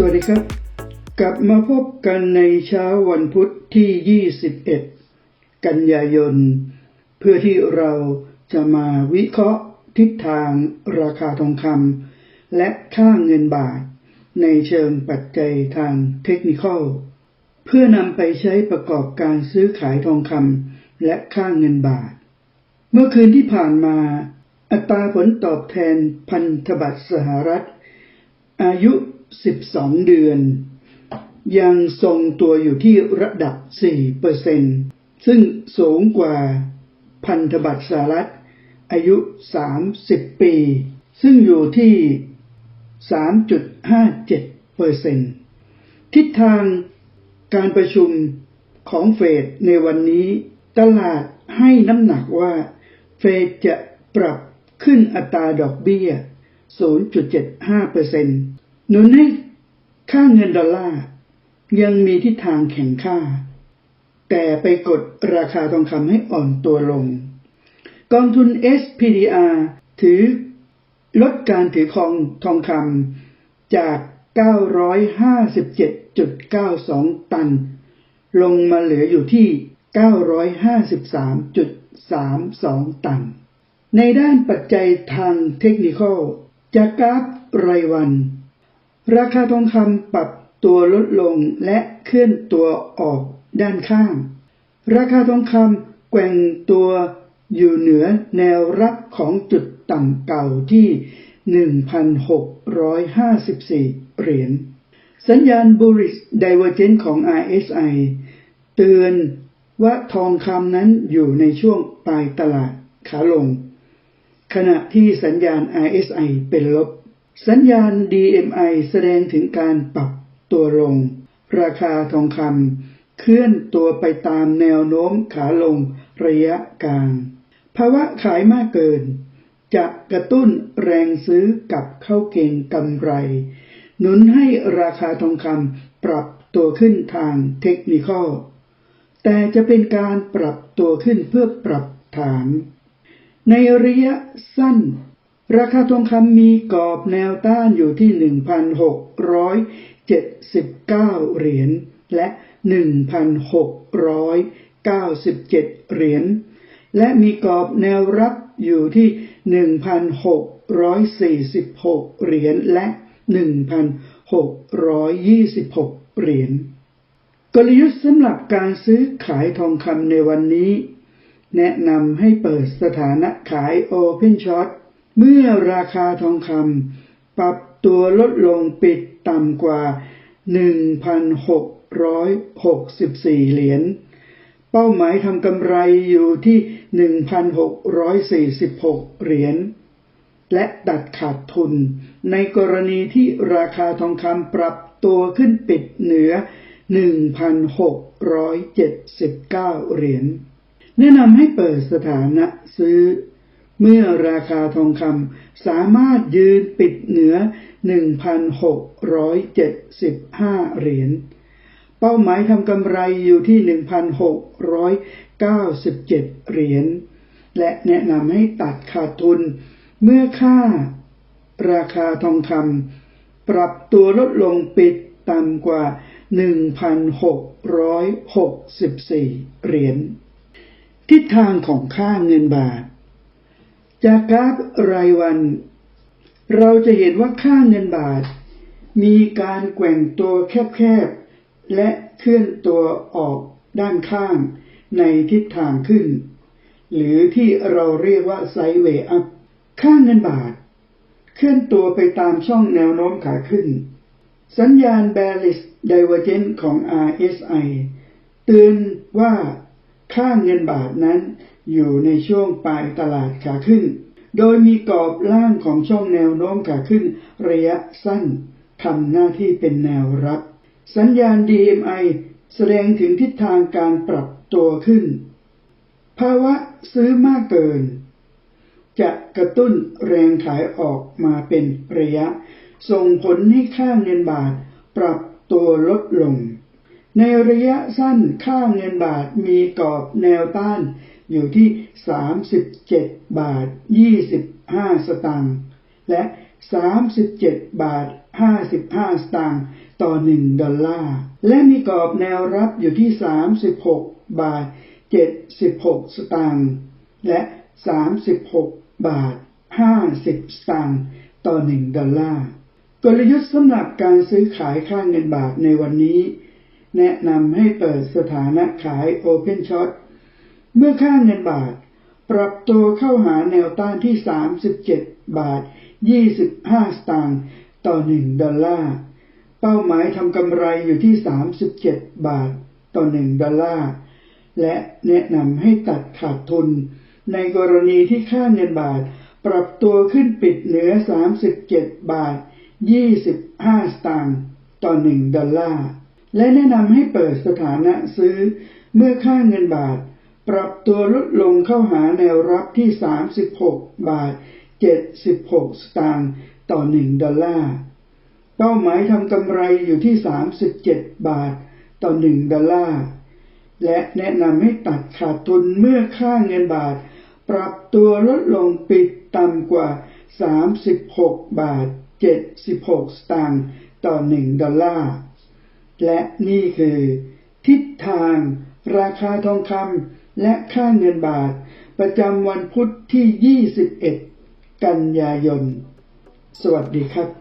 สวัสดีครับ กลับมาพบกันในเช้าวันพุธที่ 21 กันยายน เพื่อที่เราจะมาวิเคราะห์ทิศทางราคาทองคำและค่าเงินบาท ในเชิงปัจจัยทางเทคนิคเพื่อนำไปใช้ประกอบการซื้อขายทองคำและค่าเงินบาท เมื่อคืนที่ผ่านมา อัตราผลตอบแทนพันธบัตรสหรัฐ อายุ 12เดือน ยังทรงตัวอยู่ที่ระดับ4%ซึ่งสูงกว่าพันธบัตรสหรัฐอายุ 30 ปี ซึ่งอยู่ที่ 3.57%ทิศทางการประชุมของเฟดในวันนี้ ตลาดให้น้ำหนักว่า เฟดจะปรับขึ้นอัตราดอกเบี้ย 0.75% หนุนให้ค่าเงินดอลลาร์ยังมีทิศทางแข็งค่า แต่ไปกดราคาทองคำให้อ่อนตัวลง กองทุน SPDR ถือลดการถือครองทองคำจาก 957.92 ตัน ลงมาเหลืออยู่ที่ 953.32 ตัน ในด้านปัจจัยทางเทคนิคอลจากกราฟรายวัน ราคาทองคำปรับตัวลดลงและเคลื่อนตัวออกด้านข้าง ราคาทองคำแกว่งตัวอยู่เหนือแนวรับของจุดต่ำเก่าที่ 1,654 เหรียญ สัญญาณ bullish divergence ของ RSI เตือนว่าทองคำนั้นอยู่ในช่วงปลายตลาดขาลง ขณะที่สัญญาณ RSI เป็นลบ สัญญาณ DMI แสดงถึงการปรับตัวลง ราคาทองคำเคลื่อนตัวไปตามแนวโน้มขาลงระยะกลาง ภาวะขายมากเกิน จะกระตุ้นแรงซื้อกับเข้าเก่งกำไร หนุนให้ราคาทองคำปรับตัวขึ้นทางเทคนิคอล แต่จะเป็นการปรับตัวขึ้นเพื่อปรับฐาน ในระยะสั้น ราคาทองคำมีกรอบแนวต้านอยู่ที่ 1,679 เหรียญและ 1,697 เหรียญและมีกรอบแนวรับอยู่ที่ 1,646 เหรียญและ 1,626 เหรียญกลยุทธ์สำหรับการซื้อขายทองคำในวันนี้ แนะนำให้เปิดสถานะขาย Open Short เมื่อราคาทองคำปรับตัวลดลงปิดต่ำกว่า 1,664 เหรียญ เป้าหมายทำกำไรอยู่ที่ 1,646 เหรียญ และตัดขาดทุน ในกรณีที่ราคาทองคำปรับตัวขึ้นปิดเหนือ 1,679 เหรียญ แนะนำให้เปิดสถานะซื้อ เมื่อราคาทองคำสามารถยืนปิดเหนือ 1,675 เหรียญ เป้าหมายทำกำไรอยู่ที่ 1,697 เหรียญ และแนะนำให้ตัดขาดทุน เมื่อค่าราคาทองคำปรับตัวลดลงปิดต่ำกว่า 1,664 เหรียญ ทิศทางของค่าเงินบาท จากกราฟรายวัน เราจะเห็นว่าค่าเงินบาท มีการแกว่งตัวแคบๆ และเคลื่อนตัวออกด้านข้างในทิศทางขึ้น หรือที่เราเรียกว่าไซเวอัพค่าเงินบาท เคลื่อนตัวไปตามช่องแนวโน้มขาขึ้น สัญญาณ bearish divergence ของ RSI เตือนว่า ค่าเงินบาทนั้น อยู่ในช่วงปลายตลาดขาขึ้น โดยมีกรอบล่างของช่องแนวโน้มขาขึ้น ระยะสั้นทำหน้าที่เป็นแนวรับ สัญญาณ DMI แสดงถึงทิศทางการปรับตัวขึ้น ภาวะซื้อมากเกิน จะกระตุ้นแรงขายออกมาเป็นระยะ ส่งผลให้ค่าเงินบาทปรับตัวลดลง ในระยะสั้นค่าเงินบาทมีกรอบแนวต้านอยู่ที่ 37 บาท 25 สตางค์และ 37 บาท 55 สตางค์ต่อ 1 ดอลลาร์ และมีกรอบแนวรับอยู่ที่ 36 บาท 76 สตางค์และ 36 บาท 50 สตางค์ต่อ 1 ดอลลาร์ กลยุทธ์สำหรับการซื้อขายค่าเงินบาทในวันนี้ แนะนำให้เปิดสถานะขาย Open Short เมื่อค่าเงินบาท ปรับตัวเข้าหาแนวต้านที่ 37 บาท 25 สตางค์ต่อ 1 ดอลลาร์ เป้าหมายทำกำไรอยู่ที่ 37 บาทต่อ 1 ดอลลาร์ และแนะนำให้ตัดขาดทุน ในกรณีที่ค่าเงินบาท ปรับตัวขึ้นปิดเหนือ 37 บาท 25 สตางค์ต่อ 1 ดอลลาร์ และแนะนำให้เปิดสถานะซื้อเมื่อค่าเงินบาท ปรับตัวลดลงเข้าหาแนวรับที่ 36 บาท 76 สตางค์ต่อ 1 ดอลลาร์ เป้าหมายทำกำไรอยู่ที่ 37 บาทต่อ 1 ดอลลาร์ และแนะนำให้ตัดขาดทุนเมื่อค่าเงินบาท ปรับตัวลดลงปิดต่ำกว่า 36 บาท 76 สตางค์ต่อ 1 ดอลลาร์ และนี่คือ ทิศทาง ราคาทองคำและค่าเงินบาท ประจำวันพุทธที่ 21 กันยายน สวัสดีครับ